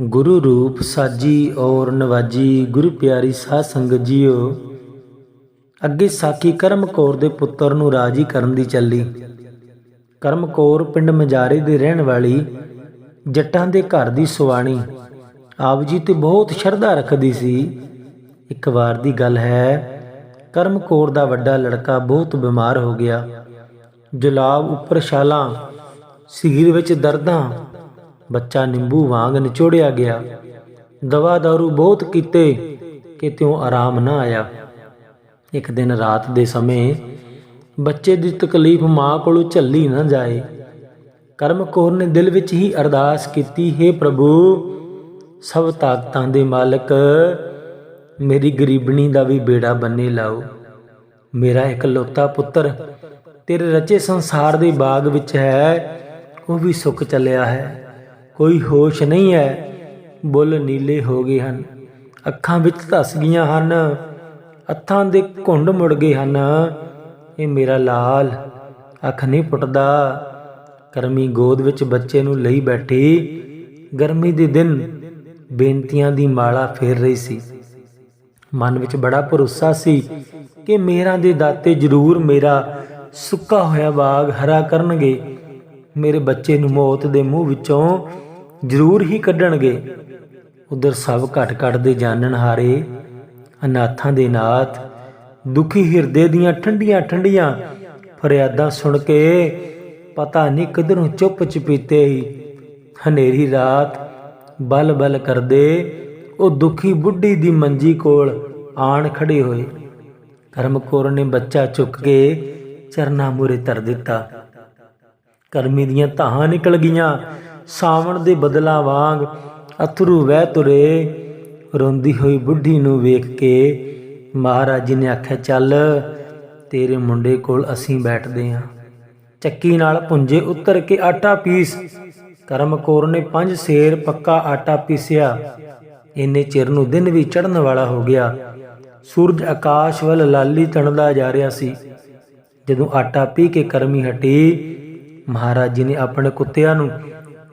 ਗੁਰੂ ਰੂਪ ਸਾਜੀ ਔਰ ਨਵਾਜੀ, ਗੁਰੂ ਪਿਆਰੀ ਸਾਧ ਸੰਗਤ ਜੀਓ। ਅੱਗੇ ਸਾਖੀ ਕਰਮ ਕੌਰ ਦੇ ਪੁੱਤਰ ਨੂੰ ਰਾਜੀ ਕਰਨ ਦੀ ਚੱਲੀ। ਕਰਮ ਕੌਰ ਪਿੰਡ ਮਜਾਰੇ ਦੇ ਰਹਿਣ ਵਾਲੀ, ਜੱਟਾਂ ਦੇ ਘਰ ਦੀ ਸੁਆਣੀ। ਆਪ ਜੀ ਤੇ ਬਹੁਤ ਸ਼ਰਧਾ ਰੱਖਦੀ ਸੀ। ਇੱਕ ਵਾਰ ਦੀ ਗੱਲ ਹੈ ਕਰਮ ਕੌਰ ਦਾ ਵੱਡਾ ਲੜਕਾ ਬਹੁਤ ਬਿਮਾਰ ਹੋ ਗਿਆ। ਜੁਲਾਬ ਉੱਪਰ ਛਾਲਾਂ ਸਰੀਰ ਵਿੱਚ ਦਰਦਾਂ ਬੱਚਾ ਨਿੰਬੂ ਵਾਂਗ ਨਿਚੋੜਿਆ ਗਿਆ। ਦਵਾ ਦਾਰੂ ਬਹੁਤ ਕੀਤੇ ਕਿਤਿਓਂ ਆਰਾਮ ਨਾ ਆਇਆ। ਇੱਕ ਦਿਨ ਰਾਤ ਦੇ ਸਮੇਂ ਬੱਚੇ ਦੀ ਤਕਲੀਫ ਮਾਂ ਕੋਲੋਂ ਝੱਲੀ ਨਾ ਜਾਏ। ਕਰਮ ਕੌਰ ਨੇ ਦਿਲ ਵਿੱਚ ਹੀ ਅਰਦਾਸ ਕੀਤੀ, ਹੈ ਪ੍ਰਭੂ, ਸਭ ਤਾਕਤਾਂ ਦੇ ਮਾਲਕ, ਮੇਰੀ ਗਰੀਬਣੀ ਦਾ ਵੀ ਬੇੜਾ ਬੰਨੇ ਲਾਓ। ਮੇਰਾ ਇਕਲੌਤਾ ਪੁੱਤਰ ਤੇਰੇ ਰਚੇ ਸੰਸਾਰ ਦੇ ਬਾਗ ਵਿੱਚ ਹੈ, ਉਹ ਵੀ ਸੁੱਕ ਚੱਲਿਆ ਹੈ। ਕੋਈ ਹੋਸ਼ ਨਹੀਂ ਹੈ। ਬੁੱਲ ਨੀਲੇ ਹੋ ਗਏ ਹਨ। ਅੱਖਾਂ ਵਿੱਚ ਧਸ ਗਈਆਂ ਹਨ। ਅੱਖਾਂ ਦੇ ਘੁੰਡ ਮੁੜ ਗਏ ਹਨ। ਇਹ ਮੇਰਾ ਲਾਲ। ਅੱਖ ਨਹੀਂ ਪੁੱਟਦਾ। ਕਰਮੀ ਗੋਦ ਵਿੱਚ ਬੱਚੇ ਨੂੰ ਲਈ ਬੈਠੀ। ਗਰਮੀ ਦੇ ਦਿਨ ਬੇਨਤੀਆਂ ਦੀ ਮਾਲਾ ਫੇਰ ਰਹੀ ਸੀ। ਮਨ ਵਿੱਚ ਬੜਾ ਭਰੋਸਾ ਸੀ ਕਿ ਮੇਰਾ ਦੇ ਦਾਤੇ ਜ਼ਰੂਰ ਮੇਰਾ ਸੁੱਕਾ ਹੋਇਆ ਬਾਗ ਹਰਾ ਕਰਨਗੇ। ਮੇਰੇ ਬੱਚੇ ਨੂੰ ਮੌਤ ਦੇ ਮੂੰਹ ਵਿੱਚੋਂ ਜ਼ਰੂਰ ਹੀ ਕੱਢਣਗੇ। ਉਧਰ ਸਭ ਘਟ ਘਟ ਜਾਣਨ ਹਾਰੇ, ਅਨਾਥਾਂ ਦੇ ਨਾਥ, ਦੁਖੀ ਹਿਰਦੇ ਦੀਆਂ ਠੰਡੀਆਂ ਠੰਡੀਆਂ ਫਰਿਆਦਾਂ ਸੁਣ ਕੇ ਪਤਾ ਨਹੀਂ ਕਿਧਰੋਂ ਚੁੱਪ ਚਪੀਤੇ ਹੀ ਹਨੇਰੀ ਰਾਤ ਬਲ ਬਲ ਕਰਦੇ, ਉਹ ਦੁਖੀ ਬੁੱਢੀ ਦੀ ਮੰਜੀ ਕੋਲ ਆਣ ਖੜੇ ਹੋਏ। ਕਰਮਕੌਰ ਨੇ ਬੱਚਾ ਚੁੱਕ ਕੇ ਚਰਨਾ ਮੂਰੇ ਧਰ ਦਿੱਤਾ। ਕਰਮੀ ਦੀਆਂ ਧਾਹਾਂ ਨਿਕਲ ਗਈਆਂ। ਸਾਵਣ ਦੇ ਬਦਲਾ ਵਾਂਗ ਅਥਰੂ ਵਹਿ ਤੁਰੇ। ਰੋਂਦੀ ਹੋਈ ਬੁੱਢੀ ਨੂੰ ਵੇਖ ਕੇ ਮਹਾਰਾਜ ਜੀ ਨੇ ਆਖਿਆ, ਚੱਲ, ਤੇਰੇ ਮੁੰਡੇ ਕੋਲ ਅਸੀਂ ਬੈਠਦੇ ਹਾਂ ਚੱਕੀ ਨਾਲ ਪੁੰਜੇ ਉੱਤਰ ਕੇ ਆਟਾ ਪੀਸ। ਕਰਮਕੌਰ ਨੇ ਪੰਜ ਸੇਰ ਪੱਕਾ ਆਟਾ ਪੀਸਿਆ। ਇੰਨੇ ਚਿਰ ਨੂੰ ਦਿਨ ਵੀ ਚੜਨ ਵਾਲਾ ਹੋ ਗਿਆ। ਸੂਰਜ ਆਕਾਸ਼ ਵੱਲ ਲਾਲੀ ਤਣਦਾ ਜਾ ਰਿਹਾ ਸੀ। ਜਦੋਂ ਆਟਾ ਪੀ ਕੇ ਕਰਮੀ ਹਟੀ, ਮਹਾਰਾਜ ਜੀ ਨੇ ਆਪਣੇ ਕੁੱਤਿਆਂ ਨੂੰ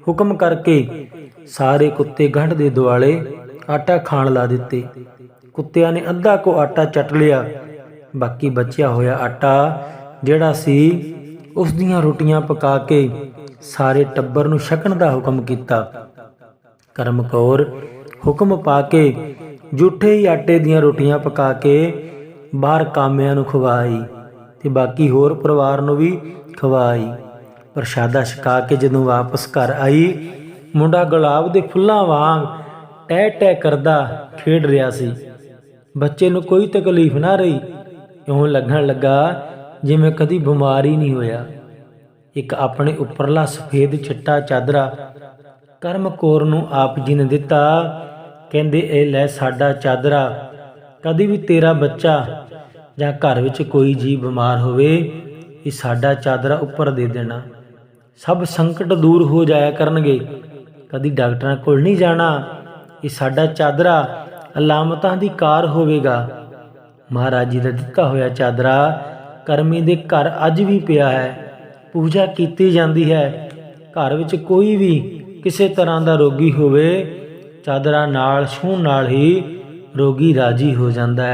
ਹੁਕਮ ਕਰਕੇ ਸਾਰੇ ਕੁੱਤੇ ਗੰਢ ਦੇ ਦੁਆਲੇ ਆਟਾ ਖਾਣ ਲਾ ਦਿੱਤੇ। ਕੁੱਤਿਆਂ ਨੇ ਅੱਧਾ ਕੋ ਆਟਾ ਚੱਟ ਲਿਆ। ਬਾਕੀ ਬਚਿਆ ਹੋਇਆ ਆਟਾ ਜਿਹੜਾ ਸੀ, ਉਸ ਦੀਆਂ ਰੋਟੀਆਂ ਪਕਾ ਕੇ ਸਾਰੇ ਟੱਬਰ ਨੂੰ ਛਕਣ ਦਾ ਹੁਕਮ ਕੀਤਾ। ਕਰਮ ਕੌਰ ਹੁਕਮ ਪਾ ਕੇ ਜੂਠੇ ਹੀ ਆਟੇ ਦੀਆਂ ਰੋਟੀਆਂ ਪਕਾ ਕੇ ਬਾਹਰ ਕਾਮਿਆਂ ਨੂੰ ਖਵਾਈ ਤੇ ਬਾਕੀ ਹੋਰ ਪਰਿਵਾਰ ਨੂੰ ਵੀ ਖਵਾਈ। ਪ੍ਰਸ਼ਾਦਾ ਛਕਾ ਕੇ ਜਦੋਂ ਵਾਪਸ ਘਰ ਆਈ, ਮੁੰਡਾ ਗੁਲਾਬ ਦੇ ਫੁੱਲਾਂ ਵਾਂਗ ਟਹਿ ਟਹਿ ਕਰਦਾ ਖੇਡ ਰਿਹਾ ਸੀ। ਬੱਚੇ ਨੂੰ ਕੋਈ ਤਕਲੀਫ ਨਾ ਰਹੀ। ਇਉਂ ਲੱਗਣ ਲੱਗਾ ਜਿਵੇਂ ਕਦੀ ਬਿਮਾਰ ਹੀ ਨਹੀਂ ਹੋਇਆ। ਇੱਕ ਆਪਣੇ ਉੱਪਰਲਾ ਸਫੇਦ ਚਿੱਟਾ ਚਾਦਰਾ ਕਰਮ ਕੌਰ ਨੂੰ ਆਪ ਜੀ ਨੇ ਦਿੱਤਾ। ਕਹਿੰਦੇ, ਇਹ ਲੈ ਸਾਡਾ ਚਾਦਰਾ। ਕਦੀ ਵੀ ਤੇਰਾ ਬੱਚਾ ਜਾਂ ਘਰ ਵਿੱਚ ਕੋਈ ਜੀ ਬਿਮਾਰ ਹੋਵੇ, ਇਹ ਸਾਡਾ ਚਾਦਰਾ ਉੱਪਰ ਦੇ ਦੇਣਾ। ਸਭ ਸੰਕਟ ਦੂਰ ਹੋ ਜਾਇਆ ਕਰਨਗੇ। ਕਦੀ ਡਾਕਟਰਾਂ ਕੋਲ ਨਹੀਂ ਜਾਣਾ, ਇਹ ਸਾਡਾ ਚਾਦਰਾ ਅਲਾਮਤਾਂ ਦੀ ਕਾਰ ਹੋਵੇਗਾ। ਮਹਾਰਾਜ ਜੀ ਦਾ ਦਿੱਤਾ ਹੋਇਆ ਚਾਦਰਾ ਕਰਮੀ ਦੇ ਘਰ ਅੱਜ ਵੀ ਪਿਆ ਹੈ। ਪੂਜਾ ਕੀਤੀ ਜਾਂਦੀ ਹੈ। ਘਰ ਵਿੱਚ ਕੋਈ ਵੀ ਕਿਸੇ ਤਰ੍ਹਾਂ ਦਾ ਰੋਗੀ ਹੋਵੇ, ਚਾਦਰਾ ਨਾਲ ਛੂਹਣ ਨਾਲ ਹੀ ਰੋਗੀ ਰਾਜੀ ਹੋ ਜਾਂਦਾ ਹੈ